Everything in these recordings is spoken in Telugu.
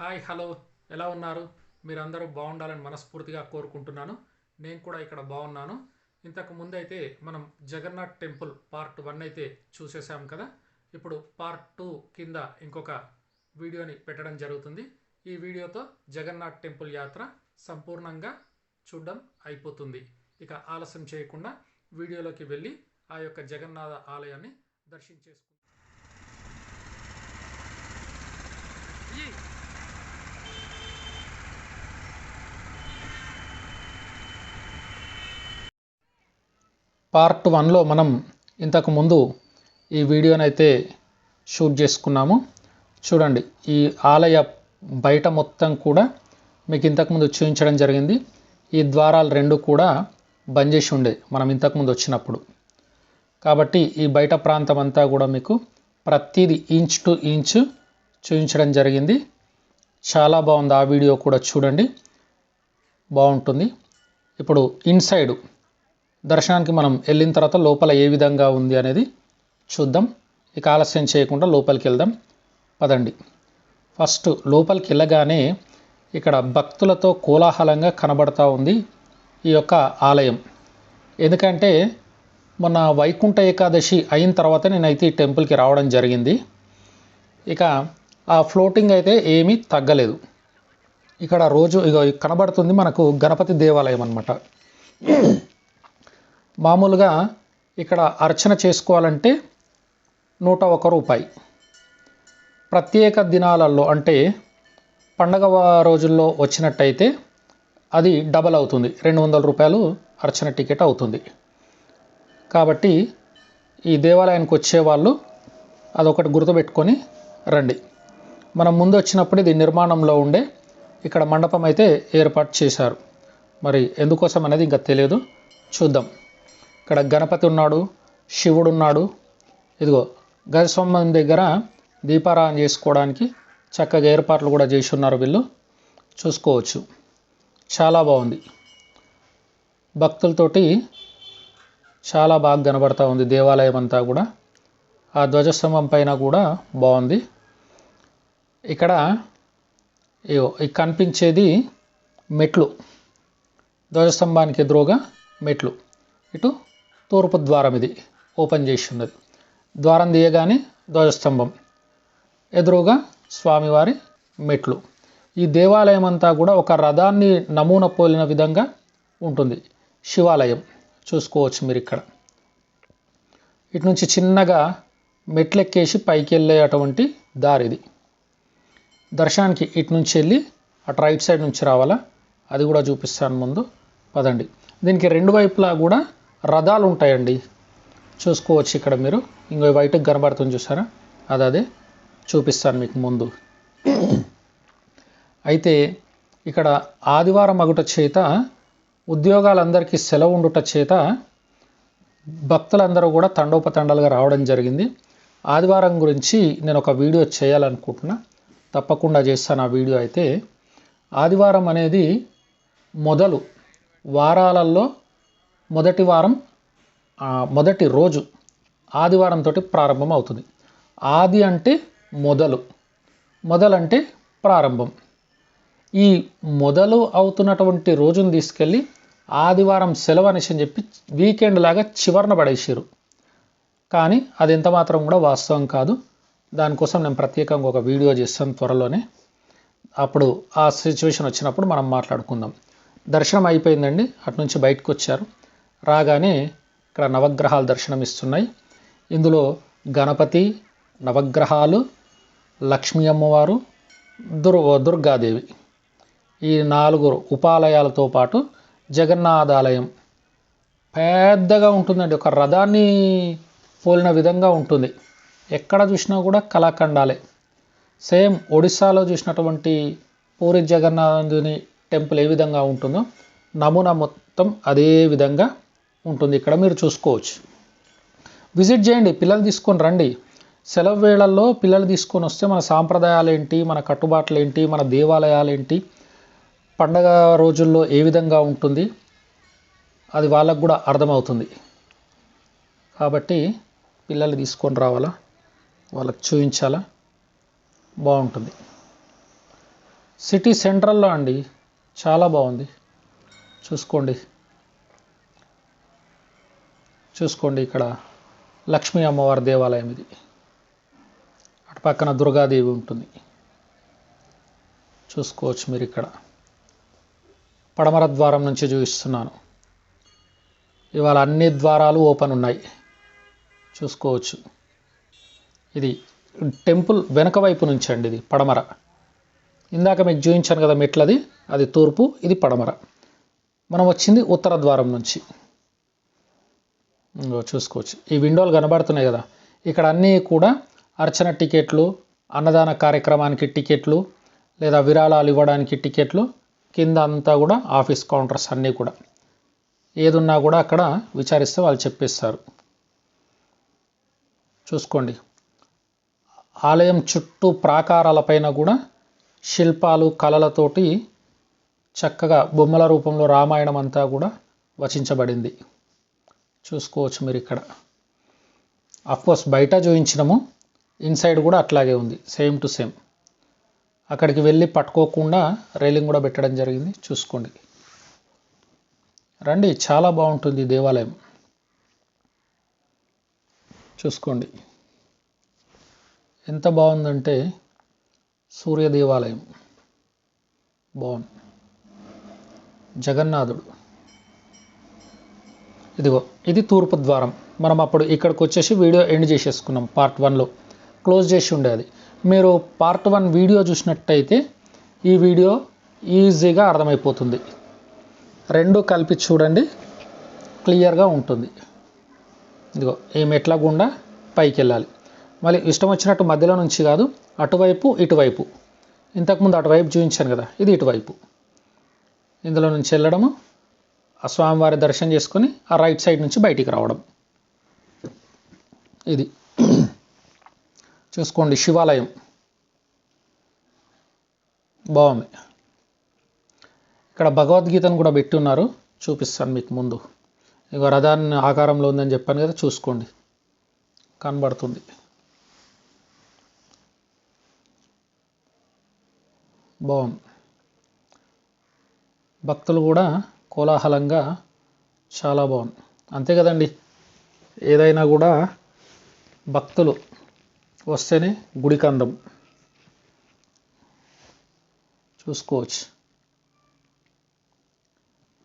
Hi hello. ఎలా ఉన్నారు? మీరందరూ బాగుండాలని మనస్ఫూర్తిగా కోరుకుంటున్నాను. నేను కూడా ఇక్కడ బాగున్నాను. ఇంతకు ముందు అయితే మనం జగన్నాథ్ టెంపుల్ పార్ట్ వన్ అయితే చూసేసాం కదా. ఇప్పుడు పార్ట్ టూ కింద ఇంకొక వీడియోని పెట్టడం జరుగుతుంది. ఈ వీడియోతో జగన్నాథ్ టెంపుల్ యాత్ర సంపూర్ణంగా చూడడం అయిపోతుంది. ఇక ఆలస్యం చేయకుండా వీడియోలోకి వెళ్ళి ఆ యొక్క జగన్నాథ ఆలయాన్ని దర్శించేసుకుందాం. పార్ట్ వన్లో మనం ఇంతకుముందు ఈ ఈ వీడియోనైతే షూట్ చేసుకున్నాము. చూడండి ఈ ఆలయ బయట మొత్తం కూడా మీకు ఇంతకుముందు చూపించడం జరిగింది. ఈ ద్వారాలు రెండు కూడా బంద్ చేసి ఉండే మనం ఇంతకుముందు వచ్చినప్పుడు. కాబట్టి ఈ బయట ప్రాంతం అంతా కూడా మీకు ప్రతిదీ ఇంచ్ టు ఇంచ్ చూపించడం జరిగింది. చాలా బాగుంది. ఆ వీడియో కూడా చూడండి. బాగుంటుంది. ఇప్పుడు ఇన్సైడ్ దర్శనానికి మనం వెళ్ళిన తర్వాత లోపల ఏ విధంగా ఉంది అనేది చూద్దాం. ఇక ఆలస్యం చేయకుండా లోపలికి వెళ్దాం. పదండి. ఫస్ట్ లోపలికి వెళ్ళగానే ఇక్కడ భక్తులతో కోలాహలంగా కనబడతా ఉంది ఈ యొక్క ఆలయం. ఎందుకంటే మొన్న వైకుంఠ ఏకాదశి అయిన తర్వాత నేనైతే ఈ టెంపుల్కి రావడం జరిగింది. ఇక ఆ ఫ్లోటింగ్ అయితే ఏమీ తగ్గలేదు. ఇక్కడ రోజు ఇక కనబడుతుంది మనకు గణపతి దేవాలయం అనమాట మామూలుగా ఇక్కడ అర్చన చేసుకోవాలంటే నూట ఒక రూపాయి. ప్రత్యేక దినాలలో అంటే పండగ రోజుల్లో వచ్చినట్టయితే అది డబల్ అవుతుంది. రెండు వందల రూపాయలు అర్చన టికెట్ అవుతుంది. కాబట్టి ఈ దేవాలయానికి వచ్చేవాళ్ళు అదొకటి గుర్తుపెట్టుకొని రండి. మనం ముందు వచ్చినప్పుడు ఇది నిర్మాణంలో ఉండే ఇక్కడ మండపం అయితే ఏర్పాటు చేశారు. మరి ఎందుకోసం అనేది ఇంకా తెలియదు. చూద్దాం. ఇక్కడ గణపతి ఉన్నాడు శివుడు ఉన్నాడు. ఇదిగో గజస్వామి దగ్గర దీపారాధన చేసుకోవడానికి చక్కగా ఏర్పాట్లు కూడా చేసి ఉన్నారు వీళ్ళు. చూసుకోవచ్చు. చాలా బాగుంది. భక్తులతోటి చాలా బాగా కనబడతా ఉంది దేవాలయం అంతా కూడా. ఆ ధ్వజస్తంభం పైన కూడా బాగుంది. ఇక్కడ కనిపించేది మెట్లు. ధ్వజస్తంభానికి ఎదురుగా మెట్లు. ఇటు తూర్పు ద్వారం ఇది. ఓపెన్ చేసి ఉన్నది. ద్వారం తీయగానే ధ్వజస్తంభం. ఎదురుగా స్వామివారి మెట్లు. ఈ దేవాలయం అంతా కూడా ఒక రథాన్ని నమూనా పోలిన విధంగా ఉంటుంది. శివాలయం. చూసుకోవచ్చు మీరు ఇక్కడ ఇటు నుంచి చిన్నగా మెట్లెక్కేసి పైకి వెళ్ళేటువంటి దారి ఇది. దర్శనానికి ఇటు నుంచి వెళ్ళి అటు రైట్ సైడ్ నుంచి రావాలా? అది కూడా చూపిస్తాను ముందు. పదండి. దీనికి రెండు వైపులా కూడా రథాలు ఉంటాయండి చూసుకోవచ్చు ఇక్కడ మీరు. ఇంకో వైట్కి కనబడుతుంది చూసారా? అది అదే. చూపిస్తాను మీకు ముందు. అయితే ఇక్కడ ఆదివారం అగుట చేత ఉద్యోగాలందరికీ సెలవు ఉండుట చేత భక్తులందరూ కూడా తండోపతండాలుగా రావడం జరిగింది. ఆదివారం గురించి నేను ఒక వీడియో చేయాలనుకుంటున్నా. తప్పకుండా చేస్తాను ఆ వీడియో అయితే. ఆదివారం అనేది మొదలు. వారాలలో మొదటి వారం మొదటి రోజు ఆదివారంతో ప్రారంభం అవుతుంది ఆది అంటే మొదలు. మొదలంటే ప్రారంభం. ఈ మొదలు అవుతున్నటువంటి రోజును తీసుకెళ్ళి ఆదివారం సెలవు అనేసి అని చెప్పి వీకెండ్ లాగా చివరన పడేసారు కానీ అది ఎంత మాత్రం కూడా వాస్తవం కాదు. దానికోసం నేను ప్రత్యేకంగా ఒక వీడియో చేస్తాను త్వరలోనే. అప్పుడు ఆ సిచ్యువేషన్ వచ్చినప్పుడు మనం మాట్లాడుకుందాం. దర్శనం అయిపోయిందండి. అటు నుంచి బయటకు వచ్చారు. రాగానే ఇక్కడ నవగ్రహాలు దర్శనం ఇస్తున్నాయి ఇందులో గణపతి నవగ్రహాలు లక్ష్మీ అమ్మవారు దుర్ దుర్గాదేవి. ఈ నాలుగు ఉపాలయాలతో పాటు జగన్నాథాలయం పెద్దగా ఉంటుందండి. ఒక రథాన్ని పోలిన విధంగా ఉంటుంది. ఎక్కడ చూసినా కూడా కళాఖండాలే. సేమ్ ఒడిస్సాలో చూసినటువంటి పూరి జగన్నాథుని టెంపుల్ ఏ విధంగా ఉంటుందో నమూనా మొత్తం అదే విధంగా ఉంటుంది. ఇక్కడ మీరు చూసుకోవచ్చు. విజిట్ చేయండి పిల్లలు తీసుకొని రండి. సెలవు వేళల్లో పిల్లలు తీసుకొని వస్తే మన సాంప్రదాయాలు ఏంటి మన కట్టుబాట్లు ఏంటి మన దేవాలయాలు ఏంటి పండగ రోజుల్లో ఏ విధంగా ఉంటుంది అది వాళ్ళకు కూడా అర్థమవుతుంది. కాబట్టి పిల్లలు తీసుకొని రావాలా? వాళ్ళకి చూపించాలా బాగుంటుంది. సిటీ సెంట్రల్లో అండి చాలా బాగుంది. చూసుకోండి. చూసుకోండి ఇక్కడ లక్ష్మీ అమ్మవారి దేవాలయం ఇది. అటు పక్కన దుర్గాదేవి ఉంటుంది. చూసుకోవచ్చు మీరు ఇక్కడ. పడమర ద్వారం నుంచి చూపిస్తున్నాను. ఇవాళ అన్ని ద్వారాలు ఓపెన్ ఉన్నాయి. చూసుకోవచ్చు. ఇది టెంపుల్ వెనక వైపు నుంచి అండి ఇది పడమర. ఇందాక మీకు చూపించాను కదా మెట్లది అది తూర్పు ఇది పడమర. మనం వచ్చింది ఉత్తర ద్వారం నుంచి. చూసుకోవచ్చు. ఈ విండోలు కనబడుతున్నాయి కదా. ఇక్కడ అన్నీ కూడా అర్చన టికెట్లు అన్నదాన కార్యక్రమానికి టికెట్లు లేదా విరాళాలు ఇవ్వడానికి టికెట్లు కింద అంతా కూడా ఆఫీస్ కౌంటర్స్ అన్నీ కూడా. ఏదున్నా కూడా అక్కడ విచారిస్తే వాళ్ళు చెప్పేస్తారు. చూసుకోండి. ఆలయం చుట్టూ ప్రాకారాలపైన కూడా శిల్పాలు కళలతోటి చక్కగా బొమ్మల రూపంలో రామాయణం అంతా కూడా వచించబడింది. చూసుకోవచ్చు మీరు ఇక్కడ. కోర్స్ బయట చూపించినాము ఇన్సైడ్ కూడా అట్లాగే ఉంది. సేమ్ టు సేమ్ అక్కడికి వెళ్ళి పట్టుకోకుండా రైలింగ్ కూడా పెట్టడం జరిగింది. చూసుకోండి. రండి చాలా బాగుంటుంది దేవాలయం. చూసుకోండి. ఎంత బాగుందంటే సూర్య దేవాలయం బాగుంది. జగన్నాథుడు. ఇదిగో ఇది తూర్పు ద్వారం. మనం అప్పుడు ఇక్కడికి వచ్చేసి వీడియో ఎండ్ చేసేసుకున్నాం పార్ట్ వన్లో క్లోజ్ చేసి ఉండేది మీరు పార్ట్ వన్ వీడియో చూసినట్టయితే ఈ వీడియో ఈజీగా అర్థమైపోతుంది. రెండు కలిపి చూడండి క్లియర్గా ఉంటుంది. ఇదిగో ఈ మెట్ల గుండా పైకి వెళ్ళాలి మళ్ళీ ఇష్టం వచ్చినట్టు మధ్యలో నుంచి కాదు అటువైపు ఇటువైపు. ఇంతకుముందు అటువైపు చూపించాను కదా ఇది ఇటువైపు. ఇందులో నుంచి వెళ్ళడము ఆ స్వామివారి దర్శనం చేసుకొని ఆ రైట్ సైడ్ నుంచి బయటికి రావడం. ఇది. చూసుకోండి శివాలయం. బాగుంది. ఇక్కడ భగవద్గీతను కూడా పెట్టి ఉన్నారు చూపిస్తాను మీకు ముందు. ఇక రథాన్ని ఆకారంలో ఉందని చెప్పాను కదా చూసుకోండి. కనబడుతుంది. బాగుంది. భక్తులు కూడా కోలాహలంగా చాలా బాగుంది. అంతే కదండి. ఏదైనా కూడా భక్తులు వస్తేనే గుడి అందం చూసుకోవచ్చు.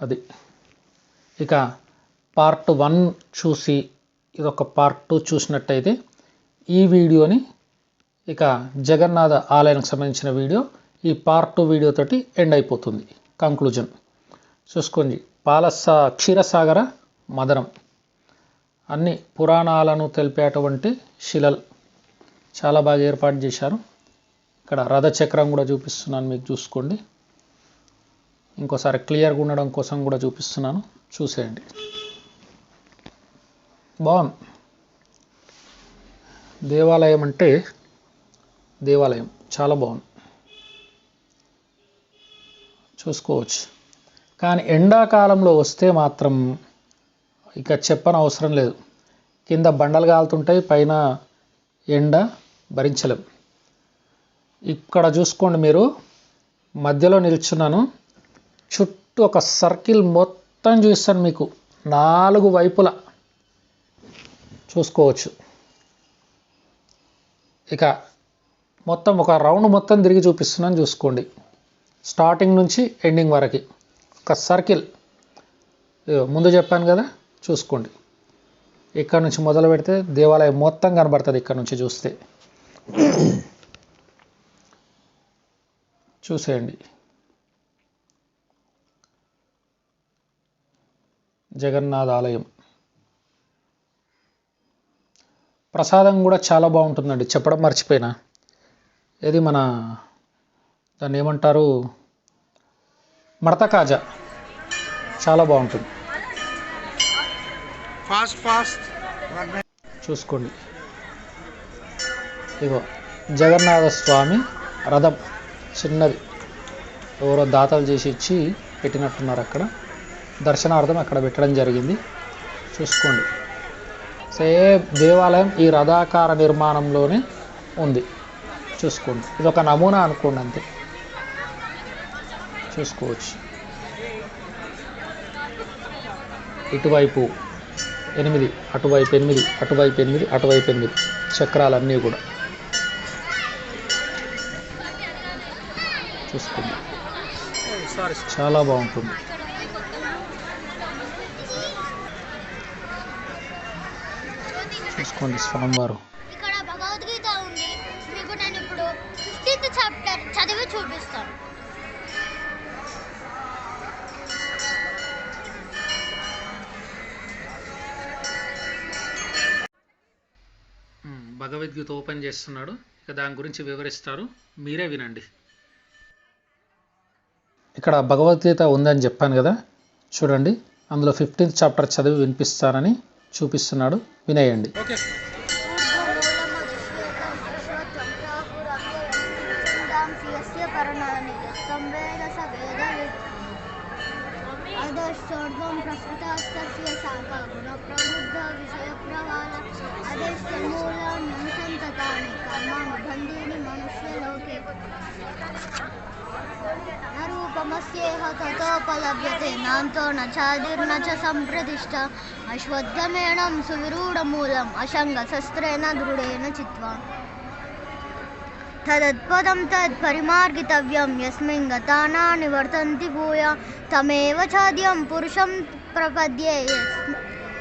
అది. ఇక పార్ట్ వన్ చూసి ఇదొక పార్ట్ టూ చూసినట్టయితే ఈ వీడియోని ఇక జగన్నాథ ఆలయానికి సంబంధించిన వీడియో ఈ పార్ట్ టూ వీడియోతోటి ఎండ్ అయిపోతుంది. కంక్లూజన్. చూసుకోండి. పాలస క్షీరసాగర మదనం. అన్ని పురాణాలను తెలిపేటువంటి శిలలు. చాలా బాగా ఏర్పాటు చేశారు. ఇక్కడ రథచక్రం కూడా చూపిస్తున్నాను మీకు చూసుకోండి. ఇంకోసారి క్లియర్గా ఉండడం కోసం కూడా చూపిస్తున్నాను. చూసేయండి. బాగుంది దేవాలయం అంటే దేవాలయం. చాలా బాగుంది చూసుకోవచ్చు. కానీ ఎండాకాలంలో వస్తే మాత్రం ఇక చెప్పని అవసరం లేదు. కింద బండలు కాలుతుంటాయి పైన ఎండ భరించలేం. ఇక్కడ చూసుకోండి మీరు మధ్యలో నిల్చున్నాను. చుట్టూ ఒక సర్కిల్ మొత్తం చూస్తాను మీకు. నాలుగు వైపుల చూసుకోవచ్చు. ఇక మొత్తం ఒక రౌండ్ మొత్తం తిరిగి చూపిస్తున్నాను చూసుకోండి. స్టార్టింగ్ నుంచి ఎండింగ్ వరకు. ఒక సర్కిల్. ముందు చెప్పాను కదా చూసుకోండి. ఇక్కడ నుంచి మొదలు పెడితే దేవాలయం మొత్తం కనబడుతుంది ఇక్కడ నుంచి చూస్తే. చూసేయండి. జగన్నాథ ఆలయం. ప్రసాదం కూడా చాలా బాగుంటుందండి. చెప్పడం మర్చిపోయినా. ఇది మన దాన్ని ఏమంటారు? మడత కాజా. చాలా బాగుంటుంది. Fast fast. చూసుకోండి. ఇగో జగన్నాథ స్వామి రథం చిన్నది. ఎవరో దాతలు చేసి ఇచ్చి పెట్టినట్టున్నారు అక్కడ. దర్శనార్థం అక్కడ పెట్టడం జరిగింది. చూసుకోండి. సేమ్ దేవాలయం ఈ రథాకార నిర్మాణంలోనే ఉంది. చూసుకోండి. ఇది ఒక నమూనా అనుకోండి అంతే. చూసుకోవచ్చు ఇటువైపు ఎనిమిది అటువైపు ఎనిమిది అటువైపు ఎనిమిది అటువైపు ఎనిమిది. చక్రాలన్నీ కూడా. చూసుకోండి. చాలా బాగుంటుంది. చూసుకోండి స్వామివారు. ఇక్కడ భగవద్గీత ఉంది. చాప్టర్ చదివి చూపిస్తాను. భగవద్గీత ఓపెన్ చేస్తున్నాడు. ఇక దాని గురించి వివరిస్తారు. మీరే వినండి. ఇక్కడ భగవద్గీత ఉందని చెప్పాను కదా. చూడండి. అందులో ఫిఫ్టీన్త్ చాప్టర్ చదివి వినిపిస్తానని చూపిస్తున్నాడు. వినేయండి. అధశ్చోర్ధ్వం हानि कर्माणि बन्धूनि मनुष्य लोके न रूपमस्येह ततोपलभ्यते नान्तो न चादिर्न च सम्प्रतिष्ठा अश्वत्थमेणं सुविरूढमूलम् अशङ्गशस्त्रेण दृढेन चित्वा तदत्पदं तत्परिमार्गितव्यं यस्मिन् गताना निवर्तन्ति भूया तमेव चाद्यं पुरुषं प्रपद्ये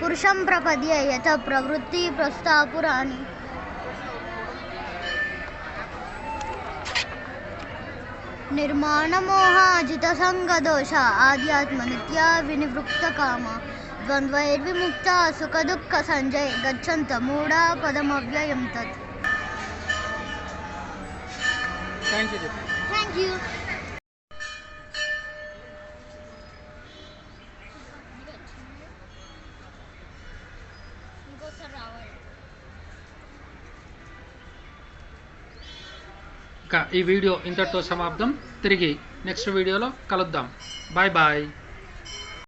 पुरुषं प्रपद्ये यथ प्रवृत्तिप्रस्तापुराणि निर्माणमोहाजितसङ्गदोष आध्यात्मनित्या विनिवृक्तकामा द्वन्द्वैर्विमुक्ता सुखदुःखसञ्जये गच्छन्त मूढापदमव्ययं तत्। ఇక ఈ వీడియో ఇంతటితో సమాప్తం. తిరిగి నెక్స్ట్ వీడియోలో కలుద్దాం. Bye bye